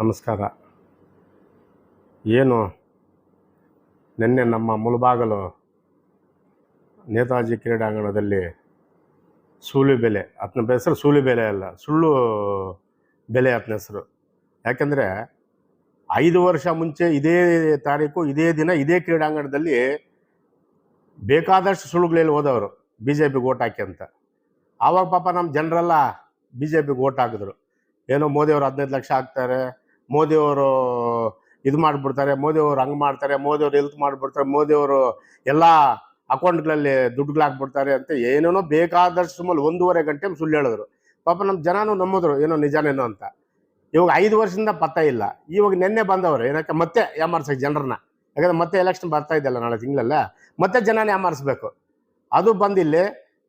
ನಮಸ್ಕಾರ. ಏನು? ನಿನ್ನೆ ನಮ್ಮ ಮುಳುಬಾಗಲು ನೇತಾಜಿ ಕ್ರೀಡಾಂಗಣದಲ್ಲಿ ಸೂಳು ಬೆಲೆ ಅತ್ನ ಹೆಸರು ಸೂಳು ಬೆಲೆ ಅಲ್ಲ, ಸುಳ್ಳು ಬೆಲೆ ಅತ್ನ ಹೆಸರು. ಯಾಕೆಂದರೆ ಐದು ವರ್ಷ ಮುಂಚೆ ಇದೇ ತಾರೀಕು, ಇದೇ ದಿನ ಇದೇ ಕ್ರೀಡಾಂಗಣದಲ್ಲಿ ಬೇಕಾದಷ್ಟು ಸುಳ್ಳುಗಳಲ್ಲಿ ಹೋದವರು ಬಿ ಜೆ ಪಿಗೆ ಓಟ್ ಹಾಕಿ ಅಂತ. ಆವಾಗ ಪಾಪ ನಮ್ಮ ಜನರೆಲ್ಲ ಬಿ ಜೆ ಪಿಗೆ ಓಟ್ ಹಾಕಿದ್ರು. ಏನೋ ಮೋದಿಯವರು ಹದಿನೈದು ಲಕ್ಷ ಹಾಕ್ತಾರೆ ಮೋದಿಯವರು ಇದು ಮಾಡಿಬಿಡ್ತಾರೆ, ಮೋದಿಯವರು ಹಂಗೆ ಮಾಡ್ತಾರೆ, ಮೋದಿಯವರು ಹೆಲ್ತ್ ಮಾಡಿಬಿಡ್ತಾರೆ, ಮೋದಿಯವರು ಎಲ್ಲ ಅಕೌಂಟ್ಗಳಲ್ಲಿ ದುಡ್ಡುಗಳಾಕ್ಬಿಡ್ತಾರೆ ಅಂತ ಏನೇನೋ ಬೇಕಾದಷ್ಟು ಸುಮ್ಮನೆ ಒಂದೂವರೆ ಗಂಟೆ ಸುಳ್ಳು ಹೇಳಿದ್ರು. ಪಾಪ ನಮ್ಮ ಜನನೂ ನಂಬಿದ್ರು, ಏನೋ ನಿಜನೇನೋ ಅಂತ. ಇವಾಗ ಐದು ವರ್ಷದಿಂದ ಪತ್ತ ಇಲ್ಲ. ಇವಾಗ ನಿನ್ನೆ ಬಂದವರು, ಏನಕ್ಕೆ ಮತ್ತೆ ಯಾಮಾರ್ಸಕ್ಕೆ ಜನರನ್ನ. ಯಾಕಂದ್ರೆ ಮತ್ತೆ ಎಲೆಕ್ಷನ್ ಬರ್ತಾ ಇದೆಯಲ್ಲ ನಾಳೆ ತಿಂಗಳಲ್ಲ, ಮತ್ತೆ ಜನನ ಯಾಮಾರಿಸ್ಬೇಕು. ಅದು ಬಂದಿಲ್ಲಿ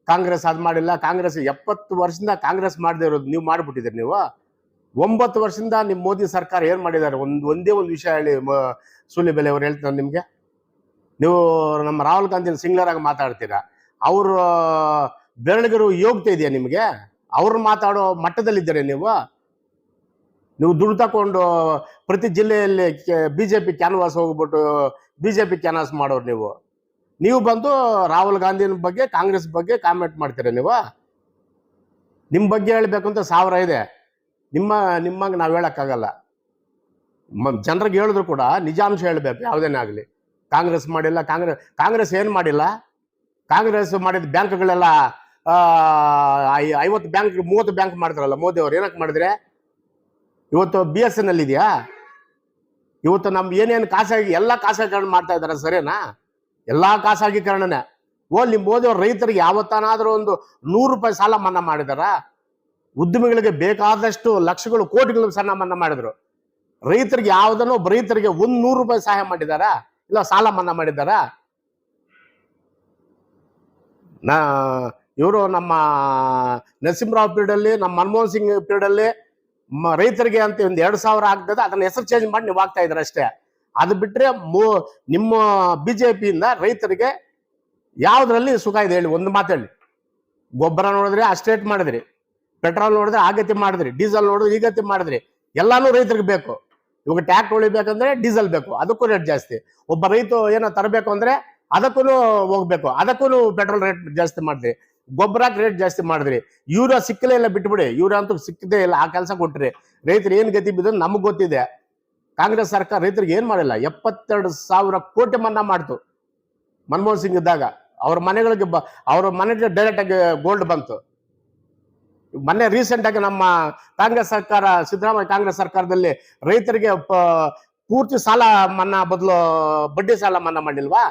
ಕಾಂಗ್ರೆಸ್ ಅದು ಮಾಡಿಲ್ಲ, ಕಾಂಗ್ರೆಸ್ ಎಪ್ಪತ್ತು ವರ್ಷದಿಂದ ಕಾಂಗ್ರೆಸ್ ಮಾಡದೇ ಇರೋದು, ನೀವು ಮಾಡಿಬಿಟ್ಟಿದ್ದೀರಿ ನೀವು. ಒಂಬತ್ತು ವರ್ಷದಿಂದ ನಿಮ್ಮ ಮೋದಿ ಸರ್ಕಾರ ಏನು ಮಾಡಿದ್ದಾರೆ? ಒಂದು, ಒಂದೇ ಒಂದು ವಿಷಯ ಹೇಳಿ ಸೂಲಿ ಬೆಲೆ ಅವ್ರು ಹೇಳ್ತಾರೆ ನಿಮಗೆ? ನೀವು ನಮ್ಮ ರಾಹುಲ್ ಗಾಂಧಿನ ಸಿಂಗ್ಲರ್ ಆಗಿ ಮಾತಾಡ್ತೀರಾ? ಅವ್ರ ಬೆರಳಿಗರು ಯೋಗ್ಯತೆ ಇದೆಯಾ ನಿಮಗೆ? ಅವ್ರು ಮಾತಾಡೋ ಮಟ್ಟದಲ್ಲಿದ್ದೀರಾ ನೀವು? ನೀವು ದುಡ್ಡು ತಗೊಂಡು ಪ್ರತಿ ಜಿಲ್ಲೆಯಲ್ಲಿ ಬಿ ಜೆ ಪಿ ಕ್ಯಾನ್ವಾಸ್ ಹೋಗ್ಬಿಟ್ಟು ಬಿ ಜೆ ಪಿ ಕ್ಯಾನ್ವಾಸ್ ಮಾಡೋರು ನೀವು. ನೀವು ಬಂದು ರಾಹುಲ್ ಗಾಂಧಿನ ಬಗ್ಗೆ, ಕಾಂಗ್ರೆಸ್ ಬಗ್ಗೆ ಕಾಮೆಂಟ್ ಮಾಡ್ತೀರಾ ನೀವು? ನಿಮ್ಮ ಬಗ್ಗೆ ಹೇಳಬೇಕು ಅಂತ ಸಾವಿರ ಇದೆ. ನಿಮ್ಮ, ನಿಮ್ಮಂಗೆ ನಾವು ಹೇಳೋಕ್ಕಾಗಲ್ಲ. ಜನರಿಗೆ ಹೇಳಿದ್ರು ಕೂಡ ನಿಜಾಂಶ ಹೇಳಬೇಕು, ಯಾವುದೇನೇ ಆಗಲಿ. ಕಾಂಗ್ರೆಸ್ ಮಾಡಿಲ್ಲ ಕಾಂಗ್ರೆಸ್ ಕಾಂಗ್ರೆಸ್ ಏನು ಮಾಡಿಲ್ಲ? ಕಾಂಗ್ರೆಸ್ ಮಾಡಿದ ಬ್ಯಾಂಕ್ಗಳೆಲ್ಲ ಐವತ್ತು ಬ್ಯಾಂಕ್, ಮೂವತ್ತು ಬ್ಯಾಂಕ್ ಮಾಡಿದ್ರಲ್ಲ ಮೋದಿ ಅವ್ರು ಏನಕ್ಕೆ ಮಾಡಿದ್ರೆ? ಇವತ್ತು ಬಿ ಎಸ್ ಎನ್ ಎಲ್ ಇದೆಯಾ ಇವತ್ತು ನಮ್ಮ ಏನೇನು ಖಾಸಗಿ, ಎಲ್ಲ ಖಾಸಗೀಕರಣ ಮಾಡ್ತಾ ಇದ್ದಾರೆ ಸರಿನಾ? ಎಲ್ಲ ಖಾಸಗೀಕರಣನೇ. ಓ ನಿಮ್ಮ ಮೋದಿ ಅವ್ರು ರೈತರಿಗೆ ಯಾವತ್ತಾನಾದ್ರೂ ಒಂದು ನೂರು ರೂಪಾಯಿ ಸಾಲ ಮನ್ನಾ ಮಾಡಿದಾರ? ಉದ್ಯಮಿಗಳಿಗೆ ಬೇಕಾದಷ್ಟು ಲಕ್ಷಗಳು ಕೋಟಿಗಳು ಸಾಲ ಮನ್ನಾ ಮಾಡಿದ್ರು. ರೈತರಿಗೆ ಯಾವ್ದನ್ನು ರೈತರಿಗೆ ಒಂದ್ ನೂರು ರೂಪಾಯಿ ಸಹಾಯ ಮಾಡಿದಾರಾ ಇಲ್ಲ ಸಾಲ ಮನ್ನಾ ಮಾಡಿದಾರಾ ನಾ, ಇವರು ನಮ್ಮ ನರಸಿಂಹರಾವ್ ಪೀರಿಯಡ್ ಅಲ್ಲಿ ನಮ್ಮ ಮನಮೋಹನ್ ಸಿಂಗ್ ಪೀರಿಯಡ್ ಅಲ್ಲಿ ರೈತರಿಗೆ ಅಂತ ಒಂದು ಎರಡು ಸಾವಿರ ಆಗ್ತದೆ, ಅದನ್ನ ಹೆಸರು ಚೇಂಜ್ ಮಾಡಿ ನೀವು ಆಗ್ತಾ ಇದ್ರ ಅಷ್ಟೇ. ಅದು ಬಿಟ್ರೆ ಮೂ, ನಿಮ್ಮ ಬಿಜೆಪಿಯಿಂದ ರೈತರಿಗೆ ಯಾವ್ದ್ರಲ್ಲಿ ಸುಖ ಇದೆ ಹೇಳಿ, ಒಂದು ಮಾತು ಹೇಳಿ. ಗೊಬ್ಬರ ನೋಡಿದ್ರೆ ಅಷ್ಟೇಟ್ ಮಾಡಿದ್ರಿ. ಪೆಟ್ರೋಲ್ ನೋಡಿದ್ರೆ ಆ ಗತಿ ಮಾಡಿದ್ರಿ, ಡೀಸೆಲ್ ನೋಡಿದ್ರೆ ಈ ಗತಿ ಮಾಡಿದ್ರಿ, ಎಲ್ಲಾನು ರೈತರಿಗೆ ಬೇಕು. ಇವಾಗ ಟ್ಯಾಕ್ಟ್ ಉಳಿಬೇಕಂದ್ರೆ ಡೀಸೆಲ್ ಬೇಕು, ಅದಕ್ಕೂ ರೇಟ್ ಜಾಸ್ತಿ. ಒಬ್ಬ ರೈತ ಏನೋ ತರಬೇಕು ಅಂದ್ರೆ ಅದಕ್ಕೂ ಹೋಗ್ಬೇಕು ಅದಕ್ಕೂ ಪೆಟ್ರೋಲ್ ರೇಟ್ ಜಾಸ್ತಿ ಮಾಡಿದ್ರಿ. ಗೊಬ್ಬರಕ್ಕೆ ರೇಟ್ ಜಾಸ್ತಿ ಮಾಡಿದ್ರಿ. ಯೂರಿಯಾ ಸಿಕ್ಕಲೇ ಇಲ್ಲ, ಬಿಟ್ಬಿಡಿ. ಯೂರಿಯಾ ಅಂತೂ ಸಿಕ್ಕದೇ ಇಲ್ಲ, ಆ ಕೆಲಸ ಕೊಟ್ರಿ. ರೈತರು ಏನು ಗತಿ ಬಿದ್ದು ನಮಗೆ ಗೊತ್ತಿದೆ. ಕಾಂಗ್ರೆಸ್ ಸರ್ಕಾರ ರೈತರಿಗೆ ಏನು ಮಾಡಿಲ್ಲ, ಎಪ್ಪತ್ತೆರಡು ಸಾವಿರ ಕೋಟಿ ಮನ್ನಾ ಮಾಡ್ತು. ಮನಮೋಹನ್ ಸಿಂಗ್ ಇದ್ದಾಗ, ಅವ್ರ ಮನೆಗಳಿಗೆ ಬ, ಅವ್ರ ಮನೆಗೆ ಡೈರೆಕ್ಟ್ ಆಗಿ ಗೋಲ್ಡ್ ಬಂತು. ಮೊನ್ನೆ ರೀಸೆಂಟ್ ಆಗಿ ನಮ್ಮ ಕಾಂಗ್ರೆಸ್ ಸರ್ಕಾರ, ಸಿದ್ದರಾಮಯ್ಯ ಕಾಂಗ್ರೆಸ್ ಸರ್ಕಾರದಲ್ಲಿ ರೈತರಿಗೆ ಪೂರ್ತಿ ಸಾಲ ಮನ್ನಾ ಬದಲು, ಬಡ್ಡಿ ಸಾಲ ಮನ್ನಾ ಮಾಡಿಲ್ವಾ?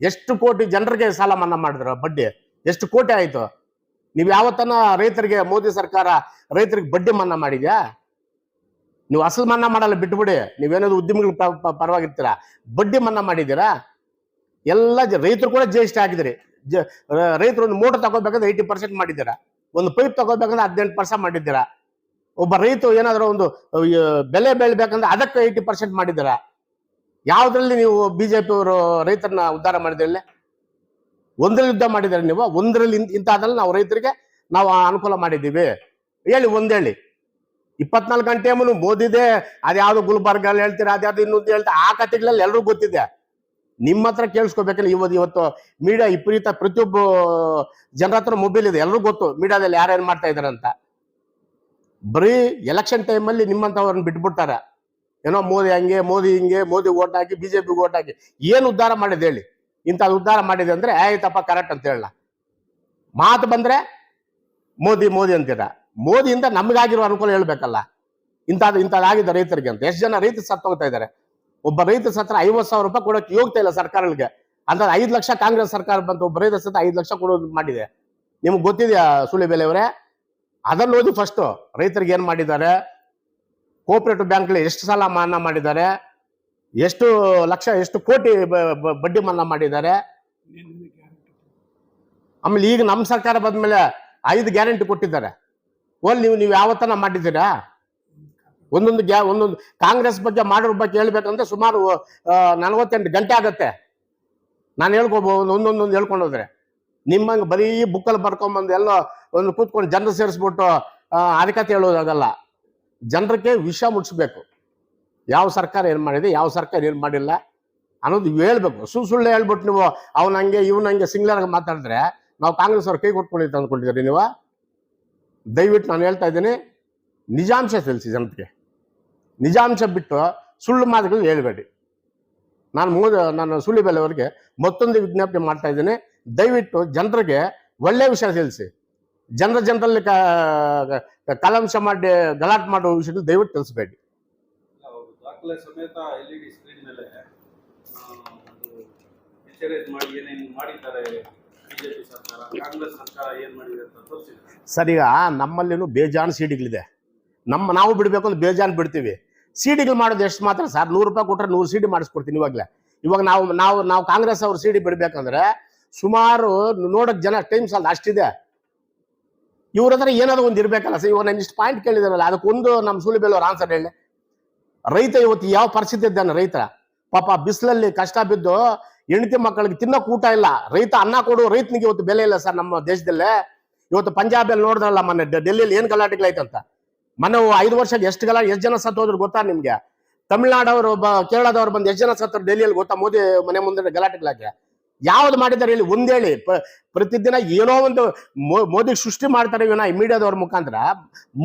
ಎಷ್ಟು ಕೋಟಿ ಜನರಿಗೆ ಸಾಲ ಮನ್ನಾ ಮಾಡಿದ್ರು ಬಡ್ಡಿ? ಎಷ್ಟು ಕೋಟಿ ಆಯಿತು? ನೀವು ಯಾವತ್ತನ ರೈತರಿಗೆ, ಮೋದಿ ಸರ್ಕಾರ ರೈತರಿಗೆ ಬಡ್ಡಿ ಮನ್ನಾ ಮಾಡಿದ್ಯಾ? ನೀವು ಅಸಲು ಮನ್ನಾ ಮಾಡಲ್ಲ, ಬಿಟ್ಬಿಡಿ. ನೀವೇನಾದ್ರು ಉದ್ಯಮಿಗಳು ಪರವಾಗಿರ್ತೀರಾ? ಬಡ್ಡಿ ಮನ್ನಾ ಮಾಡಿದ್ದೀರಾ? ಎಲ್ಲ ರೈತರು ಕೂಡ ಜಿ ಎಸ್ ಟಿ ಹಾಕಿದಿರಿ ರೈತರು ಒಂದು ಮೋಟರ್ ತಗೋಬೇಕಂದ್ರೆ ಏಯ್ಟಿ ಪರ್ಸೆಂಟ್ ಮಾಡಿದ್ದೀರಾ? ಒಂದು ಪೈಪ್ ತಗೋಬೇಕಂದ್ರೆ ಹದಿನೆಂಟು ಪರ್ಸೆಂಟ್ ಮಾಡಿದ್ದೀರಾ? ಒಬ್ಬ ರೈತ ಏನಾದರೂ ಒಂದು ಬೆಲೆ ಬೆಳಿಬೇಕಂದ್ರೆ ಅದಕ್ಕೆ ಏಯ್ಟಿ ಪರ್ಸೆಂಟ್ ಮಾಡಿದ್ದೀರಾ? ಯಾವ್ದ್ರಲ್ಲಿ ನೀವು ಬಿಜೆಪಿ ಅವರು ರೈತರನ್ನ ಉದ್ಧಾರ ಮಾಡಿದ್ರಲ್ಲಿ ಒಂದ್ರಲ್ಲಿ ಯುದ್ಧ ಮಾಡಿದ್ರೆ ನೀವು? ಒಂದರಲ್ಲಿ ಇಂಥದ್ರಲ್ಲಿ ನಾವು ರೈತರಿಗೆ ನಾವು ಅನುಕೂಲ ಮಾಡಿದ್ದೀವಿ. ಹೇಳಿ ಒಂದೇಳಿ ಇಪ್ಪತ್ನಾಲ್ಕು ಗಂಟೆ ಮೋದಿದೆ, ಅದ್ಯಾವ್ದು ಗುಲ್ಬರ್ಗಲ್ಲಿ ಹೇಳ್ತೀರಾ, ಅದ್ಯಾವ್ದು ಇನ್ನೊಂದು ಹೇಳ್ತಾ, ಆ ಕತೆಗಳಲ್ಲಿ ಎಲ್ರಿಗೂ ಗೊತ್ತಿದೆ. ನಿಮ್ಮ ಹತ್ರ ಕೇಳಿಸ್ಕೋಬೇಕಲ್ಲ, ಇವತ್ತು ಇವತ್ತು ಮೀಡಿಯಾ ವಿಪರೀತ ಪ್ರತಿಯೊಬ್ಬ ಜನರ ಹತ್ರ ಮೊಬೈಲ್ ಇದೆ. ಎಲ್ರಿಗೂ ಗೊತ್ತು, ಮೀಡಿಯಾದಲ್ಲಿ ಯಾರ್ಯಾರು ಮಾಡ್ತಾ ಇದಾರೆ ಅಂತ. ಬರೀ ಎಲೆಕ್ಷನ್ ಟೈಮಲ್ಲಿ ನಿಮ್ಮಂಥವ್ರನ್ನ ಬಿಟ್ಬಿಡ್ತಾರೆ. ಏನೋ ಮೋದಿ ಹಂಗೆ, ಮೋದಿ ಹಿಂಗೆ, ಮೋದಿ ಓಟ್ ಹಾಕಿ ಬಿಜೆಪಿ ಓಟ್ ಹಾಕಿ. ಏನು ಉದ್ಧಾರ ಮಾಡಿದೆ ಹೇಳಿ. ಇಂಥದ್ದು ಉದ್ಧಾರ ಮಾಡಿದೆ ಅಂದ್ರೆ, ಆಯ್ತಪ್ಪ ಕರೆಕ್ಟ್ ಅಂತ ಹೇಳಲ್ಲ. ಮಾತು ಬಂದ್ರೆ, ಮೋದಿ ಮೋದಿ ಅಂತೀರ ಮೋದಿಯಿಂದ ನಮಗಾಗಿರೋ ಅನುಕೂಲ ಹೇಳ್ಬೇಕಲ್ಲ. ಇಂಥದ್ದು ಇಂಥದ್ದಾಗಿದೆ ರೈತರಿಗೆ ಅಂತ. ಎಷ್ಟು ಜನ ರೈತರು ಸತ್ತು ಹೋಗ್ತಾ ಇದ್ದಾರೆ. ಒಬ್ಬ ರೈತ ಸತ್ರ ಐವತ್ ಸಾವಿರ ರೂಪಾಯಿ ಕೊಡೋಕೆ ಯೋಗ್ತಾ ಇಲ್ಲ ಸರ್ಕಾರಗಳಿಗೆ. ಅಂತ ಐದು ಲಕ್ಷ ಕಾಂಗ್ರೆಸ್ ಸರ್ಕಾರ ಬಂತು, ಒಬ್ಬ ರೈತ ಸತ್ರ ಐದು ಲಕ್ಷ ಕೊಡೋದು ಮಾಡಿದೆ. ನಿಮ್ಗೆ ಗೊತ್ತಿದೆಯಾ ಸುಳಿ ಬೆಲೆ ಅವರೇ? ಅದನ್ನ ಓದಿ ಫಸ್ಟ್ ರೈತರಿಗೆ ಏನ್ ಮಾಡಿದ್ದಾರೆ? ಕೋಪರೇಟಿವ್ ಬ್ಯಾಂಕ್ಲಿ ಎಷ್ಟು ಸಾಲ ಮನ್ನಾ ಮಾಡಿದ್ದಾರೆ? ಎಷ್ಟು ಲಕ್ಷ, ಎಷ್ಟು ಕೋಟಿ ಬಡ್ಡಿ ಮನ್ನಾ ಮಾಡಿದ್ದಾರೆ? ಆಮೇಲೆ ಈಗ ನಮ್ಮ ಸರ್ಕಾರ ಬಂದ ಮೇಲೆ ಐದು ಗ್ಯಾರಂಟಿ ಕೊಟ್ಟಿದ್ದಾರೆ. ಓಲ್ ನೀವು ನೀವು ಯಾವತ್ತನ ಮಾಡಿದ್ದೀರಾ? ಒಂದೊಂದು ಗ್ಯಾ ಒಂದೊಂದು ಕಾಂಗ್ರೆಸ್ ಬಗ್ಗೆ ಮಾಡೋರ ಬಗ್ಗೆ ಹೇಳ್ಬೇಕಂದ್ರೆ ಸುಮಾರು ನಲವತ್ತೆಂಟು ಗಂಟೆ ಆಗತ್ತೆ. ನಾನು ಹೇಳ್ಕೊಬೋದು ಒಂದೊಂದೊಂದು ಹೇಳ್ಕೊಂಡು ಹೋದ್ರೆ ನಿಮ್ಮಂಗೆ ಬರೀ ಬುಕ್ಕಲ್ಲಿ ಬರ್ಕೊಂಬಂದು ಎಲ್ಲೋ ಒಂದು ಕೂತ್ಕೊಂಡು ಜನರು ಸೇರಿಸ್ಬಿಟ್ಟು ಅದಕ್ಕೆ ಹೇಳೋದು ಹೇಳೋದಾಗಲ್ಲ ಜನರಿಗೆ ವಿಷ ಮುಟ್ಸ್ಬೇಕು. ಯಾವ ಸರ್ಕಾರ ಏನು ಮಾಡಿದೆ, ಯಾವ ಸರ್ಕಾರ ಏನು ಮಾಡಿಲ್ಲ ಅನ್ನೋದು ಹೇಳ್ಬೇಕು. ಸುಳ್ಳು ಸುಳ್ಳು ಹೇಳ್ಬಿಟ್ಟು ನೀವು ಅವ್ನ ಹಂಗೆ, ಇವ್ನ ಹಂಗೆ ಸಿಂಗ್ಲರ್ ಮಾತಾಡಿದ್ರೆ ನಾವು ಕಾಂಗ್ರೆಸ್ ಅವ್ರ ಕೈ ಕೊಟ್ಕೊಂಡಿದ್ದು ಅಂದ್ಕೊಂಡಿದ್ದೀರಿ ನೀವು? ದಯವಿಟ್ಟು ನಾನು ಹೇಳ್ತಾ ಇದ್ದೀನಿ, ನಿಜಾಂಶ ತಿಳಿಸಿ ಜನತೆಗೆ ನಿಜಾಂಶ ಬಿಟ್ಟು ಸುಳ್ಳು ಮಾತುಗಳು ಹೇಳಬೇಡಿ. ನಾನು ಮೂ ನಾನು ಸುಳ್ಳಿಬೆಲೆಯವರಿಗೆ ಮತ್ತೊಂದು ವಿಜ್ಞಾಪನೆ ಮಾಡ್ತಾ ಇದ್ದೀನಿ. ದಯವಿಟ್ಟು ಜನರಿಗೆ ಒಳ್ಳೆ ವಿಷಯ ತಿಳಿಸಿ. ಜನರ ಜನರಲ್ಲಿ ಕಲಾಂಶ ಮಾಡಿ ಗಲಾಟೆ ಮಾಡುವ ವಿಷಯ ದಯವಿಟ್ಟು ತಿಳಿಸ್ಬೇಡಿ. ಸರ್ ಈಗ ನಮ್ಮಲ್ಲಿನೂ ಬೇಜಾನ್ ಸಿಡಿಗಳಿದೆ. ನಮ್ಮ ನಾವು ಬಿಡಬೇಕು ಅಂದ್ರೆ ಬೇಜಾನ್ ಬಿಡ್ತೀವಿ. ಸಿಡಿಗಳು ಮಾಡೋದು ಎಷ್ಟು ಮಾತ್ರ ಸರ್? ನೂರು ರೂಪಾಯಿ ಕೊಟ್ಟರೆ ನೂರು ಸಿಡಿ ಮಾಡಿಸ್ಕೊಡ್ತೀನಿ ಇವಾಗಲೇ. ಇವಾಗ ನಾವು ನಾವು ನಾವು ಕಾಂಗ್ರೆಸ್ ಅವ್ರ ಸಿಡಿ ಬಿಡ್ಬೇಕಂದ್ರೆ ಸುಮಾರು ನೋಡಕ್ ಜನ ಟೈಮ್ ಸಾಲ ಅಷ್ಟಿದೆ. ಇವ್ರ ಹತ್ರ ಏನಾದ್ರು ಒಂದು ಇರಬೇಕಲ್ಲ ಸರ್? ಇವಾಗ ನಾನು ಇಷ್ಟು ಪಾಯಿಂಟ್ ಕೇಳಿದಾರಲ್ಲ ಅದಕ್ಕೊಂದು ನಮ್ಮ ಸುಳಿಬೆಲ್ಲ ಅವ್ರ ಆನ್ಸರ್ ಹೇಳಿ. ರೈತ ಇವತ್ತು ಯಾವ ಪರಿಸ್ಥಿತಿ ಇದ್ದಾನೆ ರೈತ ಪಾಪ ಬಿಸಿಲಲ್ಲಿ ಕಷ್ಟ ಬಿದ್ದು ಹೆಂಡತಿ ಮಕ್ಕಳಿಗೆ ತಿನ್ನೋಕೆ ಊಟ ಇಲ್ಲ. ರೈತ ಅನ್ನ ಕೊಡು, ರೈತನಿಗೆ ಇವತ್ತು ಬೆಲೆ ಇಲ್ಲ ಸರ್ ನಮ್ಮ ದೇಶದಲ್ಲೇ. ಇವತ್ತು ಪಂಜಾಬಲ್ಲಿ ನೋಡಿದ್ರಲ್ಲ ಮೊನ್ನೆ ಡೆಲ್ಲಿಯಲ್ಲಿ ಏನು ಏನ್ ಗಲಾಟೆಗಳಾಯ್ತಂತ ಮೊನ್ನೆ ಐದು ವರ್ಷ ಎಷ್ಟು ಗಲ ಎಷ್ಟು ಜನ ಸತ್ತೋದ್ರು ಗೊತ್ತಾ ನಿಮ್ಗೆ? ತಮಿಳ್ನಾಡವರು ಕೇರಳದವ್ರು ಬಂದು ಎಷ್ಟು ಜನ ಸತ್ತರು ಡೆಲ್ಲಿಯಲ್ಲಿ ಗೊತ್ತಾ ಮೋದಿ ಮನೆ ಮುಂದೆ ಗಲಾಟೆಗಳಾಗೆ? ಯಾವ್ದು ಮಾಡಿದ್ದಾರೆ ಹೇಳಿ ಒಂದೇಳಿ ಪ್ರತಿದಿನ ಏನೋ ಒಂದು ಮೋದಿ ಸೃಷ್ಟಿ ಮಾಡ್ತಾರೆ ಇವನ ಮೀಡಿಯಾದವ್ರ ಮುಖಾಂತರ.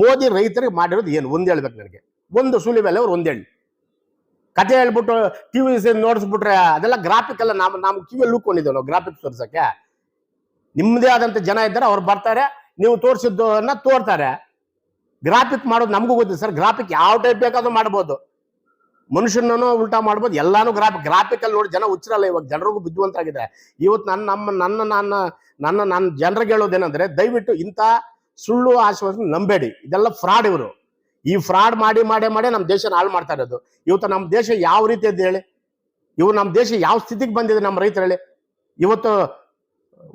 ಮೋದಿ ರೈತರಿಗೆ ಮಾಡಿರೋದು ಏನು? ಒಂದೇಳ್ಬೇಕು ನನಗೆ. ಒಂದು ಸುಳಿ ಮೇಲೆ ಅವ್ರು ಒಂದೇಳಿ ಕತೆ ಹೇಳ್ಬಿಟ್ಟು ಟಿವಿ ನೋಡಿಸ್ಬಿಟ್ರೆ ಅದೆಲ್ಲ ಗ್ರಾಫಿಕ್ ಎಲ್ಲ ನಾವು ನಾವು ಕಿವಿಯಲ್ಲಿ ಲೂಕೊಂಡಿದ್ದೇವೆ ನಾವು ಗ್ರಾಫಿಕ್ಸ್ ತೋರ್ಸಕ್ಕೆ. ನಿಮ್ಮದೇ ಆದಂತ ಜನ ಇದ್ದಾರೆ, ಅವ್ರು ಬರ್ತಾರೆ. ನೀವು ತೋರಿಸಿದ್ದನ್ನ ತೋರ್ತಾರೆ. ಗ್ರಾಫಿಕ್ ಮಾಡೋದು ನಮಗೂ ಗೊತ್ತಿದೆ ಸರ್. ಗ್ರಾಫಿಕ್ ಯಾವ ಟೈಪ್ ಬೇಕಾದ್ರೂ ಮಾಡ್ಬೋದು. ಮನುಷ್ಯನೂ ಉಲ್ಟಾ ಮಾಡ್ಬೋದು. ಎಲ್ಲಾನು ಗ್ರಾಫಿಕ್ ಗ್ರಾಫಿಕ್ ಅಲ್ಲಿ ನೋಡಿ ಜನ ಉಚ್ಚಿರಲ್ಲ ಇವಾಗ. ಜನರಿಗೂ ಬುದ್ಧಿವಂತರಾಗಿದೆ ಇವತ್ತು ನನ್ನ ನಮ್ಮ, ನನ್ನ ನನ್ನ ನನ್ನ ನನ್ನ ಜನರಿಗೆ ಹೇಳೋದೇನಂದ್ರೆ ದಯವಿಟ್ಟು ಇಂಥ ಸುಳ್ಳು ಆಶ್ವಾಸನೆ ನಂಬೇಡಿ. ಇದೆಲ್ಲ ಫ್ರಾಡ್ ಇವರು. ಈ ಫ್ರಾಡ್ ಮಾಡಿ ಮಾಡಿ ಮಾಡಿ ನಮ್ಮ ದೇಶನ ಹಾಳು ಮಾಡ್ತಾ ಇರೋದು. ಇವತ್ತು ನಮ್ಮ ದೇಶ ಯಾವ ರೀತಿ ಇದೆ ಹೇಳಿ? ಇವು ನಮ್ಮ ದೇಶ ಯಾವ ಸ್ಥಿತಿಗೆ ಬಂದಿದೆ ನಮ್ಮ ರೈತರು ಹೇಳಿ ಇವತ್ತು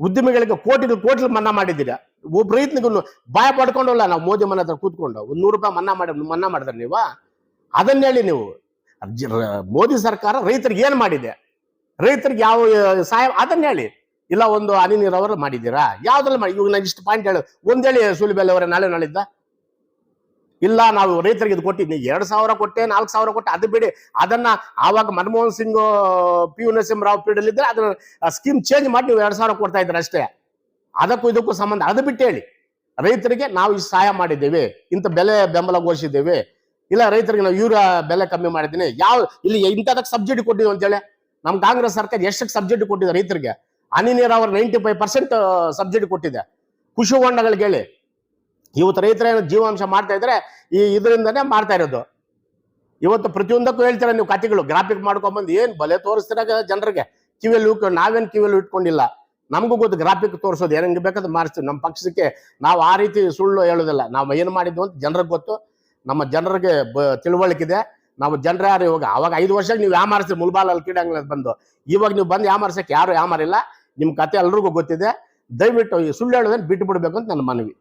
ಉದ್ಯಮಿಗಳಿಗೆ ಕೋಟಿ ಕೋಟಿ ಮನ್ನಾ ಮಾಡಿದ್ದೀರಾ? ಒಬ್ಬ ರೈತನಿಗೂ ಭಯ ಪಡ್ಕೊಂಡಲ್ಲ ನಾವು ಮೋದಿ ಮನೆ ಹತ್ರ ಕೂತ್ಕೊಂಡು, ಒಂದು ನೂರು ರೂಪಾಯಿ ಮನ್ನಾ ಮಾಡಿ, ಮನ್ನಾ ಮಾಡಿದ್ರೆ ನೀವು? ಅದನ್ನ ಹೇಳಿ ನೀವು. ಮೋದಿ ಸರ್ಕಾರ ರೈತರಿಗೆ ಏನು ಮಾಡಿದೆ? ರೈತರಿಗೆ ಯಾವ, ಸಹಾಯ, ಅದನ್ನ ಹೇಳಿ. ಇಲ್ಲ, ಒಂದು ಹನಿ ನೀರಾವರಿ ಮಾಡಿದ್ದೀರಾ? ಯಾವ್ದ್ರಲ್ಲಿ ಮಾಡಿ, ಇವಾಗ ನಾನು ಇಷ್ಟು ಪಾಯಿಂಟ್ ಹೇಳಿ. ಒಂದ್ ಹೇಳಿ ಸುಲಿಬೆಲೆ ಅವರೇ, ನಾಳೆ ನಾಳಿದ್ದ? ಇಲ್ಲ, ನಾವು ರೈತರಿಗೆ ಇದು ಕೊಟ್ಟಿದ್ವಿ ಎರಡ್ ಸಾವಿರ ಕೊಟ್ಟೆ, ನಾಲ್ಕು ಸಾವಿರ ಕೊಟ್ಟೆ, ಅದು ಬಿಡಿ. ಅದನ್ನ ಆವಾಗ Manmohan Singh, P V Narasimha Rao period ಇದ್ರೆ ಅದನ್ನ ಸ್ಕೀಮ್ ಚೇಂಜ್ ಮಾಡಿ ನೀವು ಎರಡ್ ಸಾವಿರ ಕೊಡ್ತಾ ಇದ್ರೆ ಅಷ್ಟೇ. ಅದಕ್ಕೂ ಇದಕ್ಕೂ ಸಂಬಂಧ. ಅದು ಬಿಟ್ಟು ಹೇಳಿ ರೈತರಿಗೆ ನಾವು ಇಷ್ಟು ಸಹಾಯ ಮಾಡಿದ್ದೇವೆ. ಇಂಥ ಬೆಲೆ ಬೆಂಬಲ ಘೋಷಿದ್ದೇವೆ ಇಲ್ಲ ರೈತರಿಗೆ ನಾವು ಯೂರಿಯಾ ಬೆಲೆ ಕಮ್ಮಿ ಮಾಡಿದ್ದೀನಿ. ಯಾವ, ಇಲ್ಲಿ ಇಂಥದಕ್ಕೆ ಸಬ್ಸಿಡಿ ಕೊಟ್ಟಿದ್ವಿ ಅಂತೇಳಿ ನಮ್ಮ ಕಾಂಗ್ರೆಸ್ ಸರ್ಕಾರ ಎಷ್ಟಕ್ಕೆ ಸಬ್ಸಿಡಿ ಕೊಟ್ಟಿದೆ ರೈತರಿಗೆ? ಹನಿ ನೀರಾವರಿ ನೈಂಟಿ ಫೈವ್ ಪರ್ಸೆಂಟ್ ಸಬ್ಸಿಡಿ ಕೊಟ್ಟಿದೆ. ಕೃಷಿ ಹೊಂಡಗಳಿಗೆ ಹೇಳಿ. ಇವತ್ತು ರೈತರ ಜೀವಾಂಶ ಮಾಡ್ತಾ ಇದ್ರೆ ಈ ಇದರಿಂದನೇ ಮಾಡ್ತಾ ಇರೋದು. ಇವತ್ತು ಪ್ರತಿಯೊಂದಕ್ಕೂ ಹೇಳ್ತೀರಾ ನೀವು ಕತೆಗಳು ಗ್ರಾಫಿಕ್ ಮಾಡ್ಕೊಂಬಂದು ಏನು ಬಲೆ ತೋರಿಸ್ತೀರಾಗ ಜನರಿಗೆ? ಕಿವಿಯಲ್ಲಿ ಉಳ್ಕೊಂಡು ನಾವೇನ್ ಕಿವಿಯಲ್ಲಿ ಇಟ್ಕೊಂಡಿಲ್ಲ. ನಮಗೂ ಗೊತ್ತು ಗ್ರಾಫಿಕ್ ತೋರಿಸೋದು ಏನಂಗೆ ಬೇಕಾದ್ರೆ ಮಾಡಿಸ್ತೀವಿ. ನಮ್ಮ ಪಕ್ಷಕ್ಕೆ ನಾವು ಆ ರೀತಿ ಸುಳ್ಳು ಹೇಳೋದಿಲ್ಲ. ನಾವು ಏನು ಮಾಡಿದ್ವು ಅಂತ ಜನರಿಗೆ ಗೊತ್ತು. ನಮ್ಮ ಜನರಿಗೆ ಬ- ತಿಳುವಳಿಕಿದೆ ನಾವು ಜನರ ಯಾರು ಇವಾಗ? ಅವಾಗ ಐದು ವರ್ಷ ನೀವು ಯಾಮಾರಿಸಿ ಮುಲ್ಬಾಲಲ್ಲಿ ಕ್ರೀಡಾಂಗ್ಲ ಬಂದು. ಇವಾಗ ನೀವು ಬಂದು ಯಾಮಾರಿಸಕ್ಕೆ ಯಾರು ಯಾಮಾರಿಲ್ಲ ನಿಮ್ಮ ಕತೆ ಎಲ್ರಿಗೂ ಗೊತ್ತಿದೆ. ದಯವಿಟ್ಟು ಈ ಸುಳ್ಳು ಹೇಳೋದನ್ನು ಬಿಟ್ಟು ಬಿಡಬೇಕು ಅಂತ ನನ್ನ ಮನವಿ.